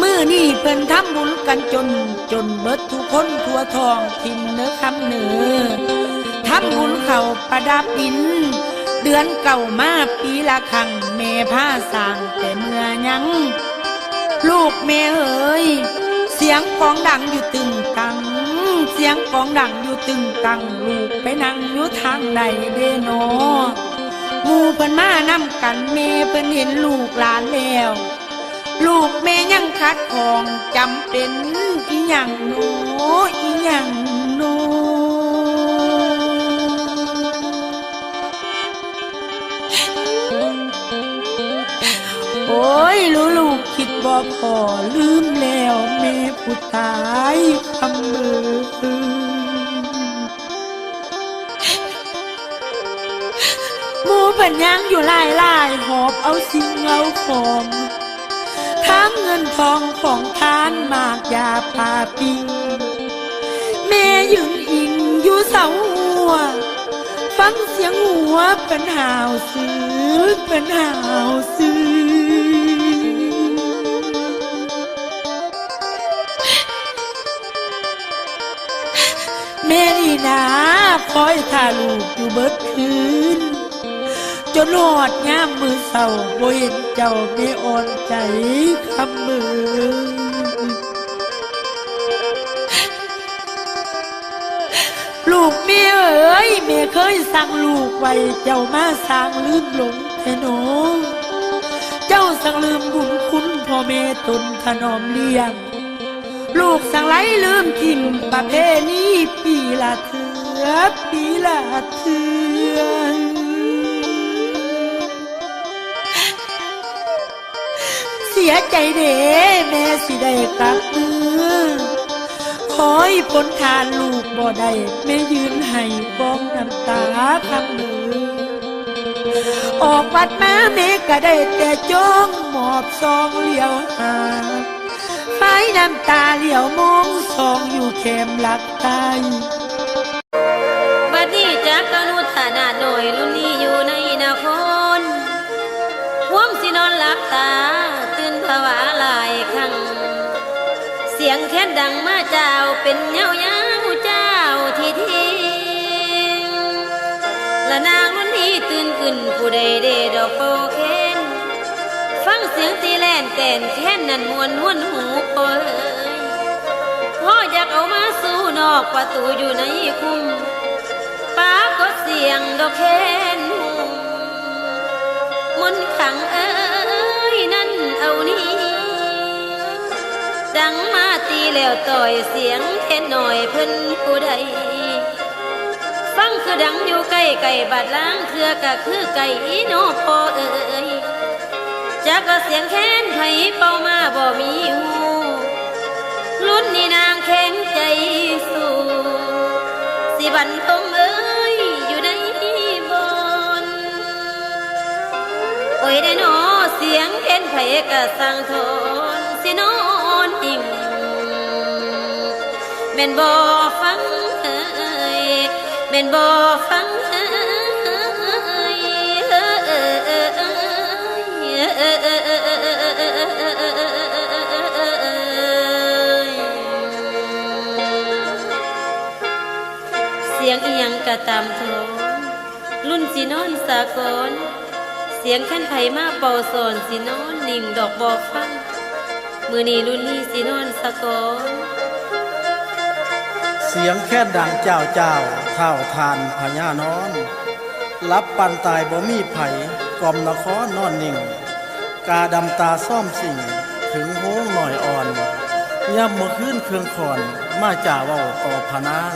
มือนี่เพิ่นทำบุญกันจน จนเบิดทุกคนทั่วทองทินเนื้อคำเหนือทำบุญเข่าประดับดิน เดือนเก่ามาปีละครั้งแม่ผ้าสางแต่เมื่อยังลูกแม่เอ๋ยเสียงกองดังอยู่ตึงตัง เสียงกองดังอยู่ตึงตังลูกไปนั่งอยู่ทางใดเดโนอมูเพิ่นมานำกันแม่เพิ่นเห็นลูกหลานแล้ว ลูกแม่ยังคัดของจำเป็นอีหยังโนอีหยังโนโอ้ยรู้ลูกคิดบ่พอลืมแล้วแม่ผู้ตายคำเบือมูเพิ่นยังอยู่ลายลายหอบเอาสิ่งเอาของ ทั้งเงินทองของทานมากยาปาปิง แม่ยืนอิงอยู่เสาหัว ฟังเสียงหัวเป็นหาวซื้อเป็นหาวซื้อแม่นี่นะคอยท่าลูกอยู่เบิดคืน นหอดยามมือเศร้าบ่เห็นเจ้าไม่อ่อนใจคำมือ ลูกเมียเอ๋ยเมียเคยสั่งลูกไว้เจ้ามาสร้างลืมหลงแท้หนอเจ้าสั่งลืมบุญคุณพ่อแม่ตนถนอมเลี้ยง ลูกสั่งไหลลืมทิมประเพณีปีละเถือปีละเถือ สียใจเด้แม่สิได้กลับมือคอยพ้นทานลูกบ่ได้แม่ยืนให้บ้องน้ำตาพังมือ ออกวัดมาแม่ก็ได้แต่จ้องหมอบซองเลี้ยวหาไม้น้ำตาเหลี้ยวมองซองอยู่เข็มหลักใตายบัดนี้จากกนุฐานาหน่อยรุ่นนี้อยู่ใน สียงแค่ดังมาเจ้าเป็นเงาเงาเจ้าที่ทิ้งและนางรุ่นนี้ตื่นขึ้นผู้ใดเดดอกโฟเคนฟังเสียงตีแลนแต่นแค่นนั้นมวนมวนหูเปิพ่ออยากเอามาสู่นอกประตูอยู่ในคุ้มป้าก็เสียงดอกแคนหุมมนขังเอ้ยนั่นเอานี้ ดังมาตีแล้วต่อยเสียงแค่นหน่อยเพิ่นผู้ใดฟังคือดังอยู่ใกล้ไก่บาดล้างเครือก็คือไก่อีโนพอเอ้ยจักก็เสียงแค้นไผเป่ามาบ่มีหูรุ่นนี้นางแข็งใจสู้สิบันทมเอ้ยอยู่ในบนโอ้ยได้หนอเสียงเห็นไผกะสั่งท เป็นบ่ฟังเอ้ยเป็นบ่ฟังเอ้ยเสียงอียังกะตามโทรุ่นสีนอนสากลเสียงขั้นไผ่มาเป่าสอนสีนอนนิ่มดอกบอกฟังมือนีรุ่นนี้สีนอนสากล เสียงแค่ดังเจ้าเจ้าเท่าทานพญานอน รับปันตายบ่มีไผกอมนครนอนนิ่ง กาดำตาซ่อมสิ่ง ถึงโห้งหน่อยอ่อนย่ำเมื่อคืนเครื่องคอนมาจ่าเว้าต่อพนาง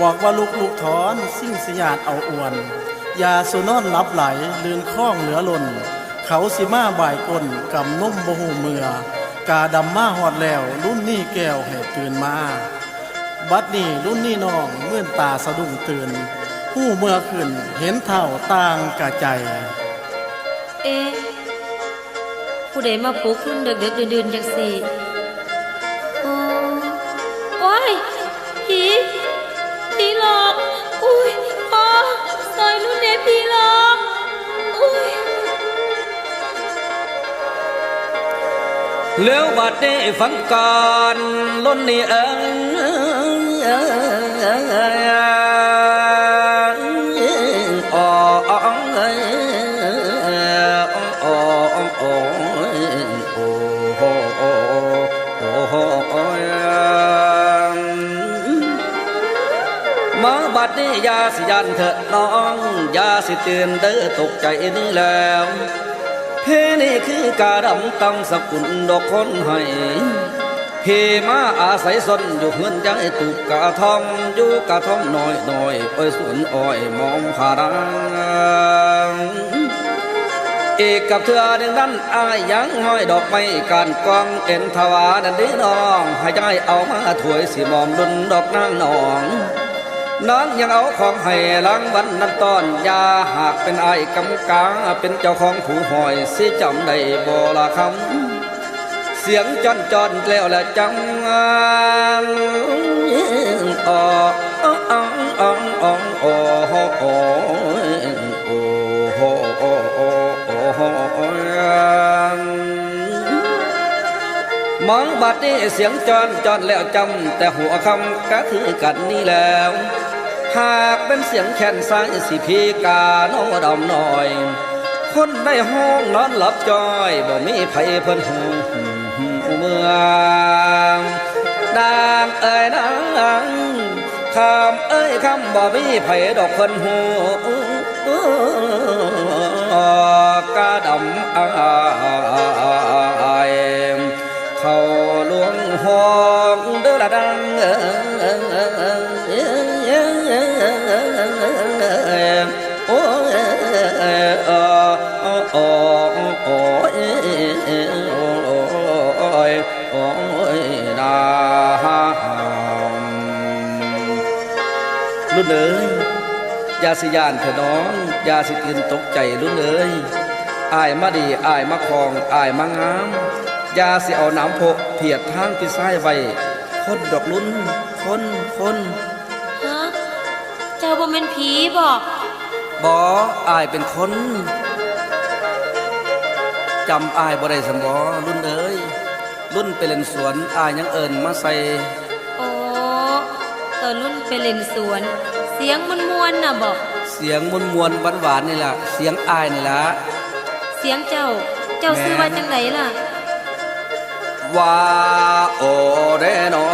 บอกว่าลูกลูกถอนสิ่งสยาดเอาอวนยาสุนอนรับไหลลืนข้องเหลือล่น เขาสิมาบ่ายกลกำนุ่มบ่หูเมือ กาดำมาหอดแล้วรุ่นนี่แก้วให้ตื่นมา บัดนี้รุ่นนี่น้องเมื่อนตาสะดุ้งตื่น ผู้เมื่อขึ้นเห็นเท่าต่างกะใจ เอ๊ะผู้ใดมาปลุกรุ่นเด็กเด็กๆดื่นๆจังสี่โอ้โอ้ยผีผีหลอกอุ้ยพ่อซอยรุ่นเนผีหลอกอุ้ยแล้วบัดนี้ฟังการล้นนี่เอง มาบัดนี้ยาสิยันเถอะน้องยาสิเตือนเด้อตกใจนี่แล้วเพนี่คือการำตำสกุลดอกคนให้ เพมาอาศัยสนอยู่เฮือนยังไอตุกกะทอมอยู่กะทอมน้อยน้อยอ้อยสวนอ้อยมองผารังเอกกับเธอหนึ่งนั้นอายยังห้อยดอกไม้การกองเอ็นทวานันดีน้องให้ใจเอามาถวยสิมอมดุนดอกนางนองน้องยังเอาของให้ล้างวันนั้นตอนยาหากเป็นไอ้กำกาเป็นเจ้าของผู้หอยสิจำได้บ่ละคำ เสียงจอนจอนแล้วละจังอ๋ออ๋ออ๋ออ๋ออ๋ออ๋ออ๋อโอ้โห้หมองบัดนี้เสียงจอนจอนแล้วจำแต่หัวคำก็คือกันนี่แล้ว หากเป็นเสียงแคนซ้ายสิพีกาโนดอมหน่อย คนได้ห้องนอนหลับจอยบ่มีไผเพิ่นหู เมืองดางเอ้ยนางคำเอ้ยคำบ่มีไผดอกเพิ่นหูกาดำอายเขาลวงหองเด้อละดังโย่าสิยานเถอะน้องอย่าสิตื่นตกใจรุ่นเอ้ยอายมาดีอายมาคลองอายมางามยาสิเอาน้ำโพกเพียดทางที่ซ้ายไว้คนดอกลุ้นคนคนฮะเจ้าบ่แม่นผีบอกบออายเป็นคนจำอายบ่ได้สมบอรุ่นเอ้ยรุ่นไปเล่นสวนอายยังเอิญมาใส่โอ้ตอนรุ่นไปเล่นสวนเสียงมันมวนๆน่ะบอกเสียงมวนมวนหวานหวานๆนี่ล่ะ เสียงอายนี่ล่ะ เสียงเจ้า เจ้าซื้อว่าจังไหนล่ะ ว่าโอเดนอ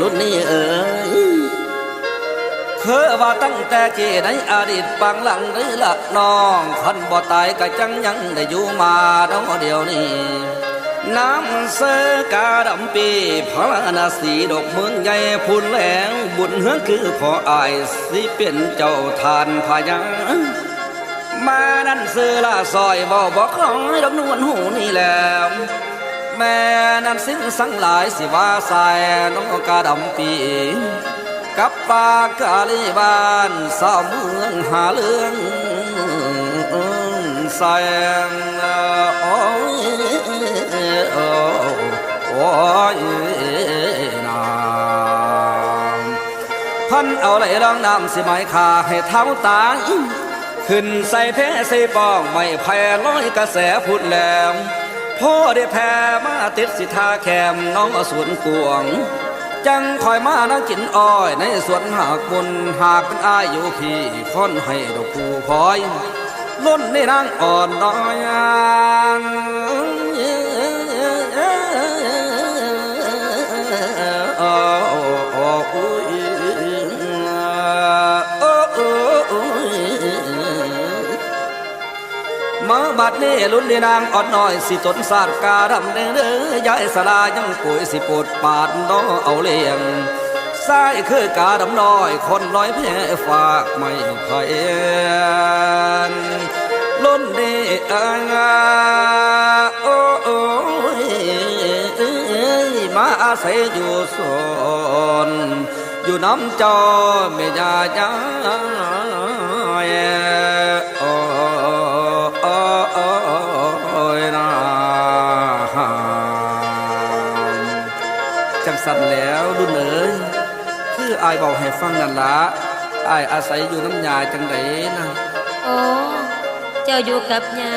รุ่นนี้เอ้ยเคยว่าตั้งแต่กี่ในอดีตปังหลังหรือละน้องคันบ่ตายก็จังยังได้อยู่มาเนาะเดียวนี้ น้ำเสกาดำปีพระนาสีดอกเมืองใหญ่พูนแหลงบุญเฮือคือพออายสิเป็นเจ้าทานพญามานั่นซื้อละซอยบ่บอกคอยดอกนวลหูนี่แหล้วแม่นั้นสิ้นสังหลายสิว่าใส่น้องกาดำปีกับปากกาลีบานสาวเมืองหาเรื่องแสง โอ้ยนามพันเอาไหลรองน้ำสิไม้ขาให้เท้าตายขึ้นใส่แพ้ใส่ปองไม่แพ้ร้อยกระแสพุดแล้วพ่อได้แพ้มาติดสิทาแคมน้องอสวนกวง จังคอยมานั่งกินอ้อยในสวนหากบนหากเป็นอายอยู่พี่ค่อนให้ดอกผูคอยล้นในนางอ่อนน้อย บัดนี้ลุ้นในนางอ่อนน้อยสิจนสาดกาดำเด้อเด้อยายสลายังป่วยสิปวดปาดน้อเอาเลี้ยงซ้ายคือกาดำน้อย คนน้อยแพ้ฝากไม่ไพนล้นนีอางาโอ้โอ้ยมาอาศัยอยู่สนอยู่น้ำจอไม่ยาจา สันแล้วรุ่นเอ๋ยคืออายบอกให้ฟังนั่นละอายอาศัยอยู่น้ำยาจังไดนะโอ้เจ้าอยู่กับยา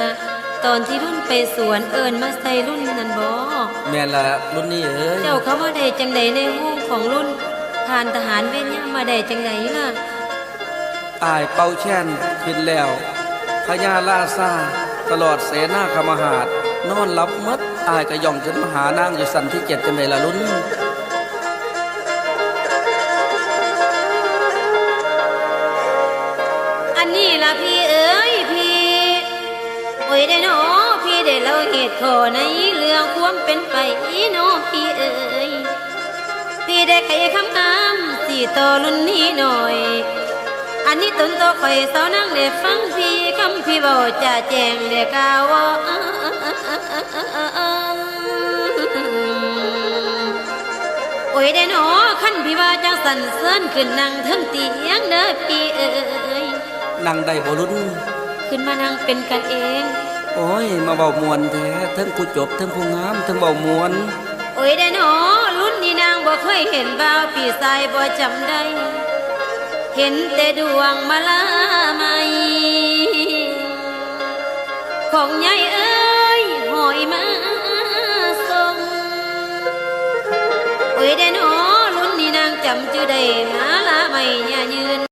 ตอนที่รุ่นไปสวนเอิญมาใส่รุ่นนั่นบ่แม่นละรุ่นนี้เอ้ยเจ้าเขามาได้จังใดในห้องของรุ่นผ่านทหารเวียนยามมาได้จังใดล่ะอายเป่าแช่นขึ้นแล้วพญาลาซาตลอดเสนาคมหาดนอนหลับหมดอายก็ย่องขึ้นมาหานางอยู่สันที่เจ็ดจังไดล่ะรุ่นอัน ขอในเรื่องความเป็นไปหนพี่เอ๋ยพี่ได้ไขคำถามสี่ต่อรุ่นนี้หน่อย อันนี้ตนโตคอยสาวนั่งได้ฟังพี่คำพี่เบาจะแจงได้กาวว่าโอ้ยได้หนอขั้นพี่ว่าจังสันเสริญขึ้นนั่งเทึงเตียงเด้อพี่เอ๋ยนั่งได้บ่รุ่นขึ้นมานั่งเป็นกันเอง โอ้ย มาเบามวนแท้ทั้งผู้จบทั้งผู้งามทั้งเบามวนโอ้ยได้หนอรุ่นนี้นางบ่เคยเห็นบ่าวปีสายบ่จำได้ เห็นแต่ดวงมาลาไหมของใหญ่เอ้ยหอยมาส่งโอ้ยได้หนอรุ่นนี้นางจำจือได้ย่าเยือน